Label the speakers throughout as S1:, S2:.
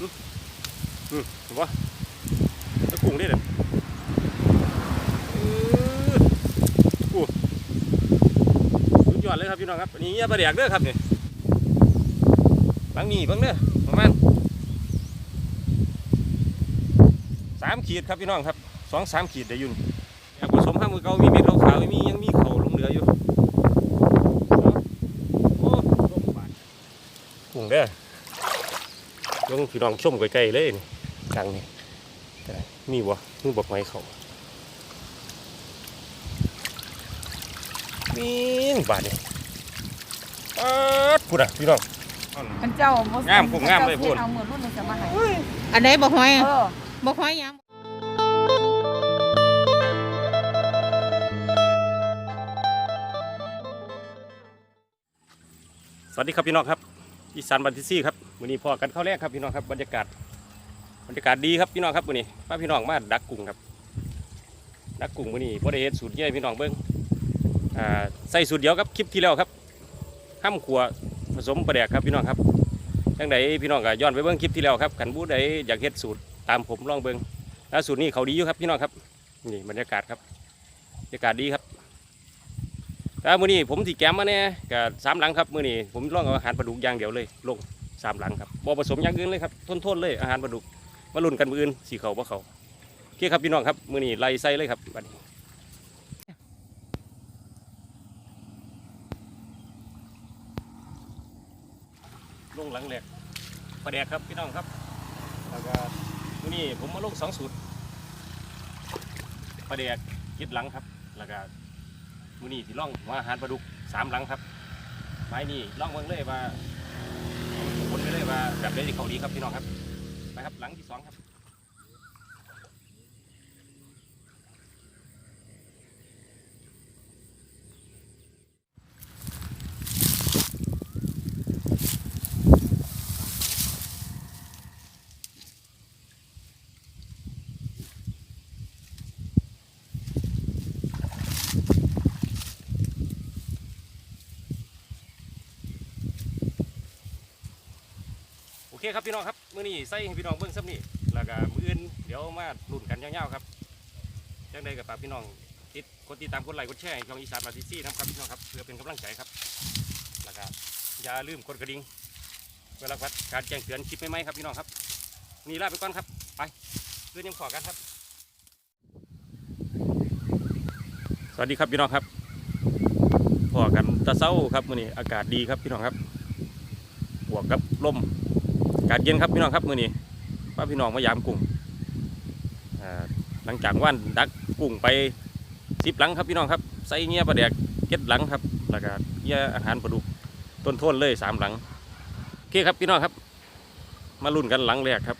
S1: อืมอืมเห็นปะตะกุ้งได้เลยออโอ้สุดยอดเลยครับพี่น้องครับนนี้เงี้ยปลาแดกเด้อครับนี่บางนี่บางเด้อประมาณสามขีดครับพี่น้องครับสองสามขีดได้ยุ่นอยากผสมข้ามมือเก่ามีเม็ดขาวๆมียังมีเข่าลงเหลืออยู่โอ้ลงบาดกุ้งเด้อ ลงพี่น้องชมไกลๆเลยนี่กลางนี่แต่มีบ่มีบ่หอยเขามีนบาดนี่ปัดพูดอะพี่น้อง
S2: มันเจ้าบ่
S1: งามผมงามเลยพูด
S2: เอาหมดรุ่นมันจะมาให้
S3: อันไหนบอกหอย
S2: เออ
S3: บอกหอยหยัง
S1: สวัสดีครับพี่น้องครับ อีสานบันทิซี่ครับวันนี้พอกันเข้าวแรกครับพี่น้องครับบรรยากาศบรรยากาศดีครับพี่น้องครับวันนี้พาพี่น้องมาดักกุ้งครับ ดักกุ้งวันนี้พอได้เห็นสูตรเยี่ยพี่น้องเบิ้งอ่าใส่สูตรเดียวครับคลิปที่แล้วครับห้ามขัวผสมปลาแดกครับพี่น้องครับจังใดพี่น้องก็ย้อนไปเบิ้งคลิปที่แล้วครับขันบู้ใดอยากเฮ็ดสูตรตามผมลองเบิ้งแล้วสูตรนี้เขาดีอยู่ครับพี่น้องครับนี่บรรยากาศครับบรรยากาศดีครับ แต่มื้อนี้ผมสิแกมมาเนี่ยกับสามหลังครับมื้อนี้ผมลองเอาอาหารปลาดุกอย่างเดียวเลยลงสามหลังครับบ่ผสมอย่างอื่นเลยครับทนๆเลยอาหารปลาดุกมาลุ้นกันมื้ออื่นสีเขาบ่เขาโอเคครับพี่น้องครับมื้อนี้ไล่ใส่เลยครับบัดนี้ลงหลังแหลกปลาแดกครับพี่น้องครับแล้วก็มื้อนี้ผมมาลงสองสูตรปลาแดกยึดหลังครับแล้วก็ มือนี้ที่ล่องว่าอาหารปลาดุกสามหลังครับไม้นี่ล่องเบิ่งเลยว่าคนไปเลยว่าแบบได้ที่เขาดีครับพี่น้องครับนะครับ หลังที่สองครับ เคครับพี่น้องครับมือนี้ใส่ให้พี่น้องเบิ่งซ้ำนี่แล้วก็มืออื่นเดี๋ยวมาลุ้นกันยาวๆครับจังใดกับฝากพี่น้องติดกดติดตามกดไลค์กดแชร์ให้ช่องอีสานมาซิซี่นะครับพี่น้องครับเพื่อเป็นกำลังใจครับแล้วก็อย่าลืมกดกระดิ่งเวลาวัดการแจ้งเตือนคลิปใหม่ๆครับพี่น้องครับนี่ลาไปก่อนครับไปเพื่อนยังขอกันครับ สวัสดีครับพี่น้องครับพอกันตะเศร้าครับมื้อนี้อากาศดีครับพี่น้องครับบวกกับลม กาศเย็นครับพี่น้องครับมื้อนี้ป้าพี่น้องมายามกุ้งอ่าหลังจากว่านดักกุ้งไปสิบหลังครับพี่น้องครับใส่เงี้ยปลาแดกเก็ดหลังครับแล้วก็เงี้ยอาหารปลาดุกต้นทุนเลยสามหลังโอเคครับพี่น้องครับ มาลุ้นกันหลังแรกครับ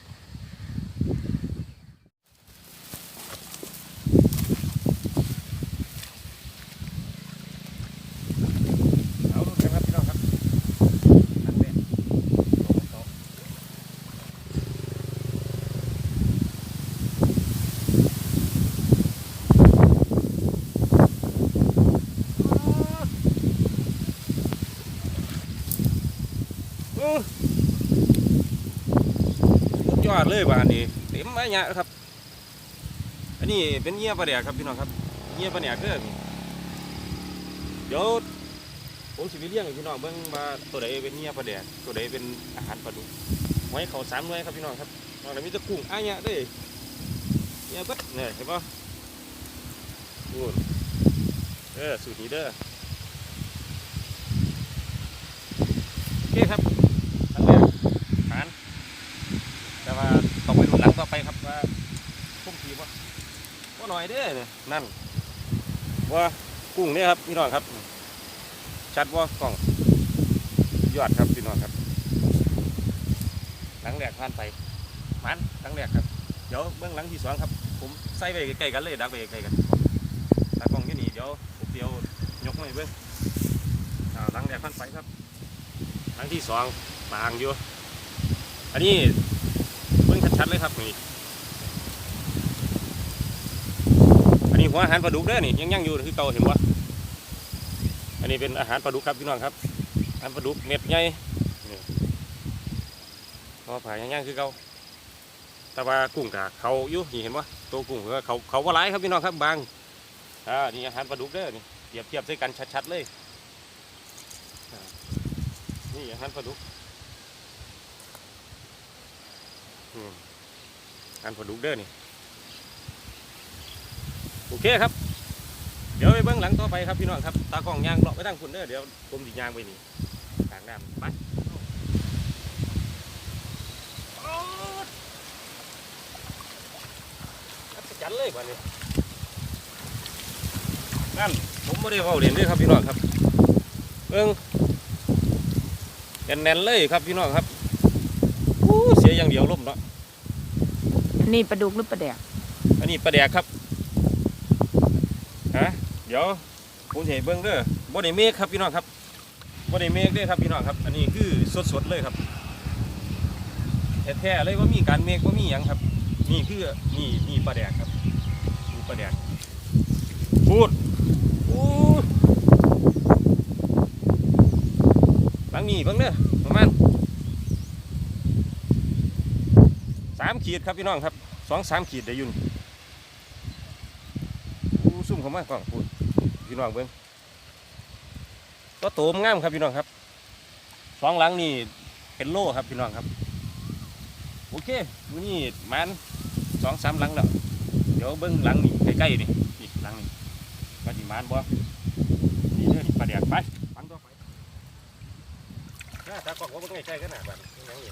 S1: เอาลุ้นกันครับพี่น้องครับหลังแรกลงโต๊ะ อื้อสุดยอด เลยบ้านนี้เต็มไม้ยะครับ อันนี้เป็นเงี้ยปลาแดกครับพี่น้องครับเงี้ยปลาแดกเด้อเดี๋ยวผมสิไปเลี้ยงพี่น้องเบิ่งว่าตัวใดเป็นเงี้ยปลาแดกตัวใดเป็นอาหารปลาดุกไว้เขาสามหน่วยครับพี่น้องครับนอกจากมีตะกุ้งอ้ายเนี่ยเด้เนี่ยเบิดเนี่ยเห็นปะนู่นเออสูตรนี้เด้อโอเคครับ ทั้งแรกฐานแต่ว่าต้องไปดูหลังต่อไป ครับว่าพุ่มทีว่าว่าหน่อยเด้อน,นั่นว่ากุ้งเนี่ยครับพี่น้องครับ ชัดว่ากล้องยอดครับพี่น้องครับ หลังแรกผ่านไปมันหลังแรกครับเดี๋ยวเบื้องหลังที่สองครับ ผมใส่ไปใกล้ๆกันเลยดักไปใกล้ๆกันตากล้องที่นี่เดี๋ยวผมเดียวยกมาให้เบื้องหลังแรกผ่านไปครับหลังที่สองบางอยู่อันนี้เบิ่งชัดๆเลยครับนี่ อันนี้หัวอาหารปลาดุกเด้อนี่ยังยังอยู่คือเก่าเห็นวะอันนี้เป็นอาหารปลาดุกครับพี่น้องครับอาหารปลาดุกเม็ดใหญ่พอผ่ายังยังคือเก่าแต่ว่ากุ้งกับเขาอยู่นี่เห็นปะตัวกุ้งก็เขาเขาว่าร้ายครับพี่น้องครับบางอ่านี่อาหารปลาดุกเด้อนี่เปรียบเทียบด้วยกันชัดๆเลยนี่อาหารปลาดุกอืมอาหารปลาดุกเด้อนี่ โอเคครับ เดี๋ยวไปเบื้องหลังต่อไปครับพี่น้องครับ ตากล้องยางเลาะไปทางคุณเด้อเดี๋ยวผมดิยางไปนี่กลางน้ำไปอัศจรรย์เลยกว่านี้นั่นผมไม่ได้เว้าเล่นด้วยครับพี่น้องครับเบิ้งแน่นๆเลยครับพี่น้องครับอู้เสียอย่างเดียวล่มเนาะ
S2: นี่ปลาดุกหรือปลาแดก
S1: อันนี้ปลาแดกครับะเดี๋ยวผมจะให้เบิ้งเด้อบ่ได้เมฆครับพี่น้องครับบ่ได้เมฆเด้อครับพี่น้องครับ อันนี้คือสดๆเลยครับแท้ๆเลยว่ามีการเมฆว่ามีหยังครับ นี่คือนี่นี่ปลาแดกครับนี่ปลาแดกพูดอู้บางนี่เบิ่งเด้อประมาณสามขีดครับพี่น้องครับสองสามขีดได้ยุ่น อู้ซุ่มามากล้องพูดพี่น้องเบิ่งก็โตมงามครับพี่น้องครับสองหลังนี่เป็นโล่ครับพี่น้องครับ โอเคมื้อนี้มันสองสามหลังแล้วเดี๋ยวเบิ้งหลังนี่ใกล้ๆนี่นี่หลังนี่ว่าสิมานบ่นี่เด้อนี่ปลาแดกไปฟังต่อไปน่าตากล้องว่าเบิ่งใกล้ๆกันน่ะบัดนี้หยังนี่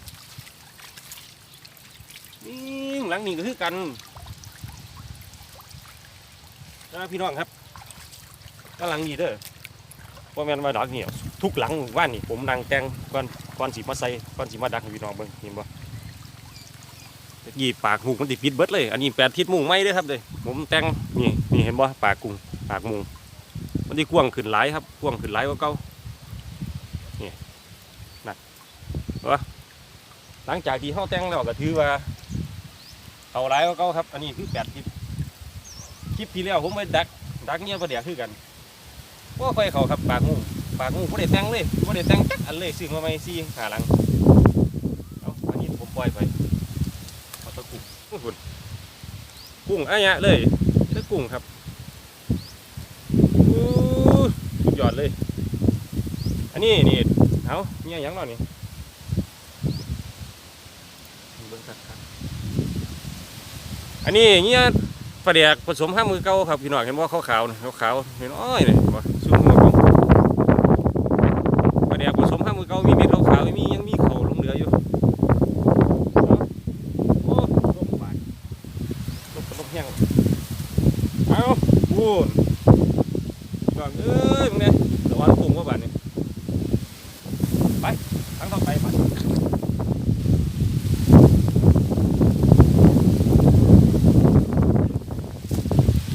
S1: นี่หลังนี่ก็คือกัน นะพี่น้องครับก็หลังนี้เด้อว่าแม่นว่าดักเนี่ยทุกหลังว่านนี่ผมนั่งแตงก่อนก่อนสิมาใส่ก่อนสิมาดักให้พี่น้องเบิ่งเห็นบ่ตะกี้ปากหูมันติดปิดเบิดเลย อันนี้แปดทิศมุงไม่เด้อครับเลยผมแตงนี่นี่เห็นบ่ปากกุ้งปากมุงมันที่กว้างขึ้นหลายครับกว้างขึ้นหลายกว่าเก่านี่นั่นเห็นปะหลังจากที่เฮาแตงแล้วก็ถือว่าเอาหลายกว่าเก่าครับ อันนี้คือแปดทิศ คลิปที่แล้วผมไปดักดักเนี่ยประเดี๋ยวคือกันว่าค่อยเขาครับปากงูปากงูบ่ได้แต่งเลยบ่ได้แต่งจักอันเลยซื้อมาใหม่ซี่ขาหลังเอาอันนี้ผมปล่อยไปเอาตะกุ้งกุ้งฝุ่นกุ้งอะยะเลยตะกุ้งครับอู้สุดยอดเลย อันนี้นี่เอาเนี่ยยังเนาะนี่อันนี้เนี่ย ปลาแดกผสมห้ามือเก่าครับพี่น้องเห็นว่าขาวๆนะขาวขาวเห็นอ้อยเลยเห็นบ่สูงหัวกล้องปลาแดกผสมห้ามือเก่ามีเม็ดขาวขาวมียังมีเขาลงเหลืออยู่โอ้ลมบาดลมกับลมแห้งเอาพูนก่อนเอ้ยมึงเนี่ยระวังปุ่งว่าบาดนี่ไปทางต่อไปไป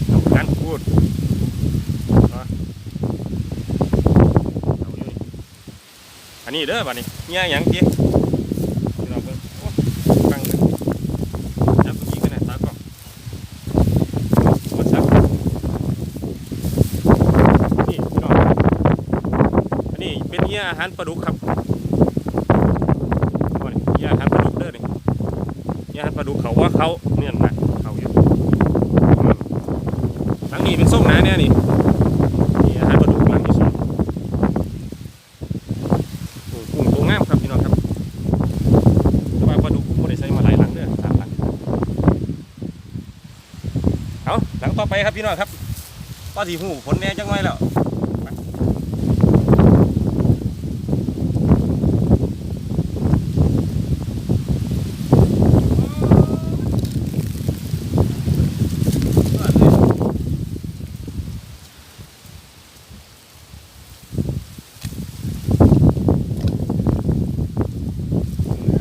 S1: เอากันพูดเอาเอาอยู่นี่อั นนี้เด้อบาดนี่เนี่ยหยังจีพี่น้องเบิ่งโอ้ฟังเลยจับตัวนี้กันนะตากล้องกดซับนี่พี่น้องอันนี้เป็นเหยื่ออาหารปลาดุกครับโอ้ยเหยื่ออาหารปลาดุกเด้อนี่เหยื่ออาหารปลาดุกเขาว่าเขาเนี่ยนะเขาอยู่อืมหลังนี้เป็นส้มหนาเนี่ยนี่นี่อาหารปลาดุกหลังที่สองโอ้กุ้งตัวงามครับพี่น้องครับแต่ว่าปลาดุกผมไม่ได้ใช้มาหลายหลังเด้อสามหลัง เอาหลัง ต่อไปครับพี่น้องครับก็สีหูผลแน่จังไงแล้ว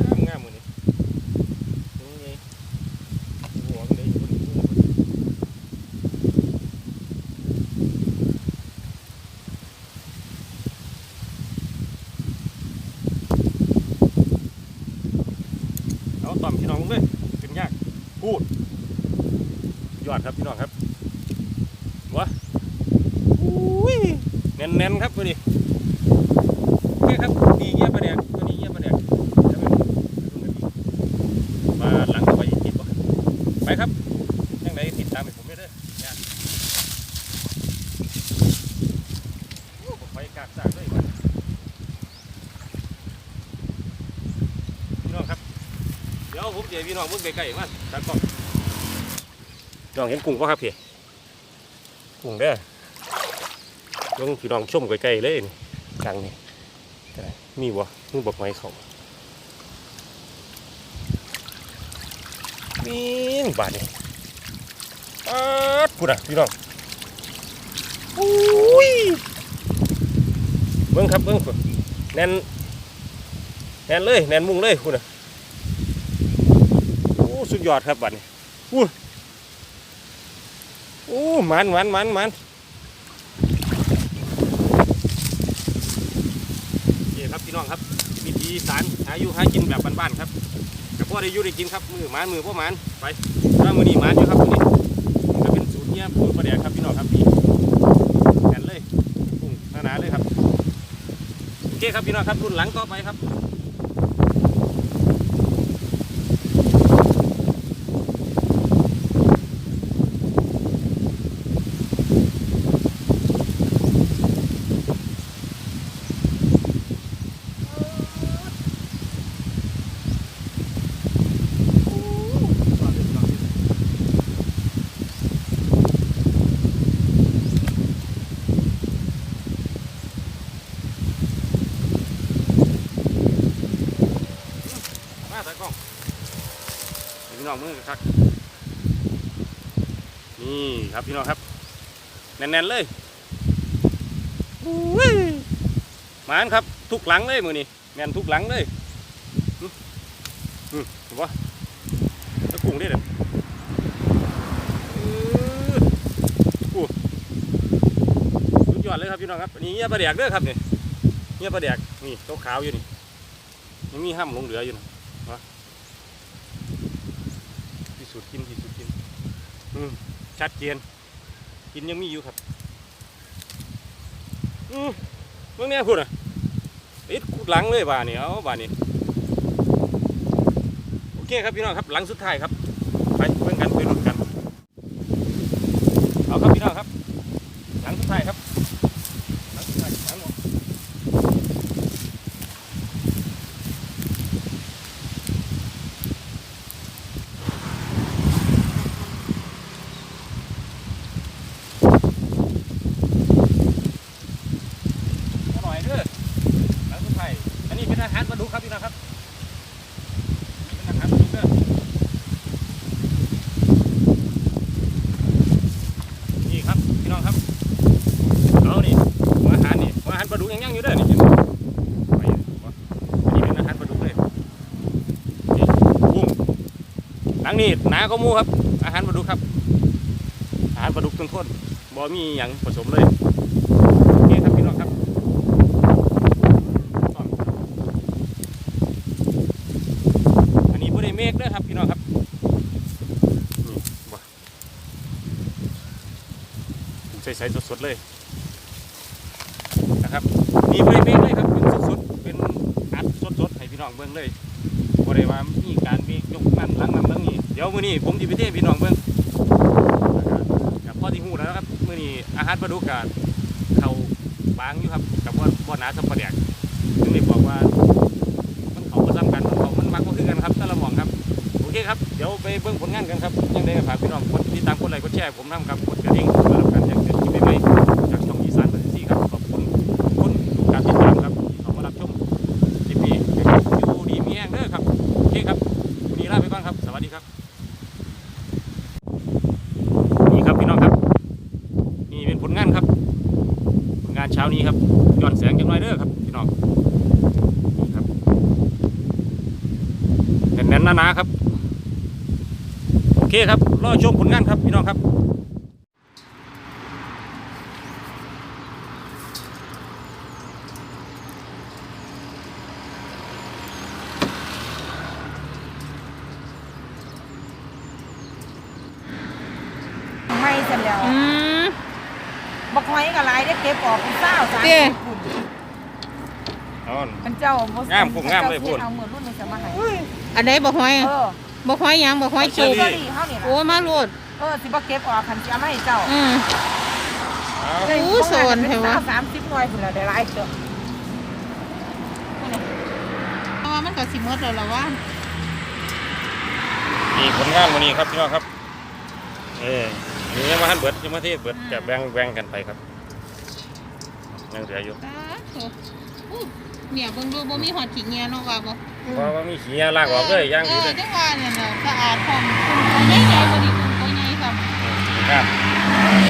S1: ไปงามๆมือนี้นี่ไงหัวมันได้อยู่บนหัว เอาต่อมพี่น้องลงเลยเป็นยาก พูด ยอดครับพี่น้องครับวะอุ้ยแน่นๆครับตัวนี้โอเคครับดีเงี้ยประเดี๋ยวตัวนี้เงี้ยปเดี๋ยวเดี๋ยวไปดูกันดีมาหลังต่อไปอีกทีป่ะ ผมเดี๋ยวพี่น้อ งเบิ่งใกล้ๆมาตากล้องพี่น้องเห็นกุ้งป่ะครับพี่กุ้งเด้อเบิ่งพี่น้องชมใกล้ๆเลยนี่กลางนี่ก็ได้มีบ่มือบอกไม้เขามีนบาดนี่อ๊าดพูดอะพี่น้องอุ้ยเบิ่งครับเบิ่งพุ่นแน่นแน่นเลยแน่นมุงเลยคุณอะโอ้ สุดยอดครับบัดนี้อู้โอ้มันมันมันมันโอเคครับพี่น้องครับวิธีสารหาอยู่หากินแบบบ้านๆครับกับพ่อได้อยู่ได้กินครับมือมันมือพ่อมันไปถ้ามือนี้หมันอยู่ครับนี้จะเป็นสูตรเนี้ยสูตรประเดี๋ยครับพี่น้องครับนี่แกันเลยปุ้งหนาๆเลยครับโอเคครับพี่น้องครับรุ่นหลังต่อไปครับ มาตากล้องพี่น้องมือครับนี่ครับพี่น้องครับแน่นๆเลยหมานครับทุกหลังเลยมือนี่แน่นทุกหลังเลยอืมอืมเห็นปะตะกุ้งได้เด้ออื้ออู้สุดยอดเลยครับพี่น้องครับนนี้เงี้ยปลาแดกเด้อครับนี่เงี้ยปลาแดกนี่ขาวๆอยู่นี่ยังมีห้ำหลงเหลืออยู่นะ ที่สุดกินที่สุดกิน อืมชัดเจน กินยังมีอยู่ครับ อืมเมื่อนี้พูดอะติดหลังเลยบ้านนี้เอาบ้านนี้โอเคครับพี่น้องครับหลังสุดท้ายครับไปเพื่อนกันไปรุ่นกันเอาครับพี่น้องครับ หลังสุดท้ายครับหลังสุดท้ายหลังหมดอร่อยเด้อหลังสุดท้ายอันนี้เป็นอาหารปลาดุกครับพี่น้องครับนี่เป็นอาหารปลาดุกเด้อนี่ครับพี่น้องครับ เอานี่หัวอาหารนี่หัวอาหารปลาดุกยังยังอยู่เด้อนี่เห็นบ่ไปบ่อันนี้เป็นอาหารปลาดุกเลยนี่กุ้ง หลังนี้หนาก็มูครับ อาหารปลาดุกครับ อาหารปลาดุกต้นทนบ่มีหยังผสมเลยนี่ครับพี่น้องครับอันนี้บ่ได้เมฆด้อครับพี่น้องครับนี่บ่ใส่ๆสดๆเลยนะครับนี่บริเวณเลยครับเป็นสดๆเป็นอัดสดๆให้พี่น้องเบิ่งเลยบริวามีการมี ดี๋ยวมื้อนี้ผมจะไปเทพี่น้องเบิ่งกับพ่อที่หูแล้วครับมื้อนี้อาหารปลาดุกกาดเขาบางอยู่ครับกับว่าบ่หนาสัมปะแดกซึ่งนี่บอกว่ามันเขาประซ้ำกันมันเขามันมักก็คือกันครับแต่ละหม่องครับโอเคครับเดี๋ยวไปเบิ่งผลงานกันครับยังได้ฝากพี่น้องกดติดตามกดไลค์กดแชร์ผมนำครับกดกระดิ่งเพื่อรับการแจ้งเตือนคลิปใหม่ๆจากช่องอีสานบันซี่ครับขอบคุณ คนทุกการติดตามครับที่เขามารับชมคลิปนี้อยู่ดีมีแห้งเด้อครับโอเคครับวันนี้ลาไปก่อนครับ สวัสดีครับนี่ครับพี่น้องครับนี่เป็นผลงานครับผลงานเช้านี้ครับย้อนแสงจังหน่อยเด้อครับพี่น้องนี่ครับแน่นๆหนาๆครับโอเคครับรอชมผลงานครับพี่น้องครับ
S2: ไม่เสร็จแล้ว
S3: อืม
S2: บักหอยกับลายได้เก็บออกเป็นเศร้าสาม
S3: เด้
S2: สิบปุ่น
S1: เอา
S2: มันเจ้าบ่
S1: งามผมงามเลยพูด
S2: เอาเหมือนรุ่นมันจะมาให้
S3: อันใดบ่ห้อย
S2: เออ
S3: บ่ห้อยหยังบ่ห้อย
S1: เชอ
S3: จุ
S1: รี่
S3: ก
S2: เชอรี่เฮานี่
S3: โอ้
S2: ล่ะ
S3: มาโลด
S2: เออสิบ่เก็บออกคันสิเอามาให้เจ้า
S3: อืม
S1: เอา
S3: โอ้โซนเห็นวะ
S2: สามสิบหน่วยพุ่นละได้หลายเด้อ
S3: เพราะว่ามันก็สิหมดแล้วล่ะว่า
S1: นี่ผลงานวันนี้ครับพี่น้องครับ เออนี่ยังมาหันเบิดยังมาเทศเบิดจะแบ่งแบ่งกันไปครับยังเหลืออยู่
S3: สาธุอู้เนี่ยเบิ่งดูบ่มีหอดขี้เงียเนาะว่าบ่
S1: เพราะว่ามีขี้ยาลากออกเลยย่างดีเลย
S3: เออจังว่าเนี่ยน่ะสะอาดพร้อมคุณตัวใหญ่ๆบ่ดีคุณตัวใหญ่ซ้ำ
S1: ครับ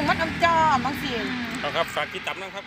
S2: มันน้ำจอมบางสิ
S1: เอาครับฝากติดตามนะครับ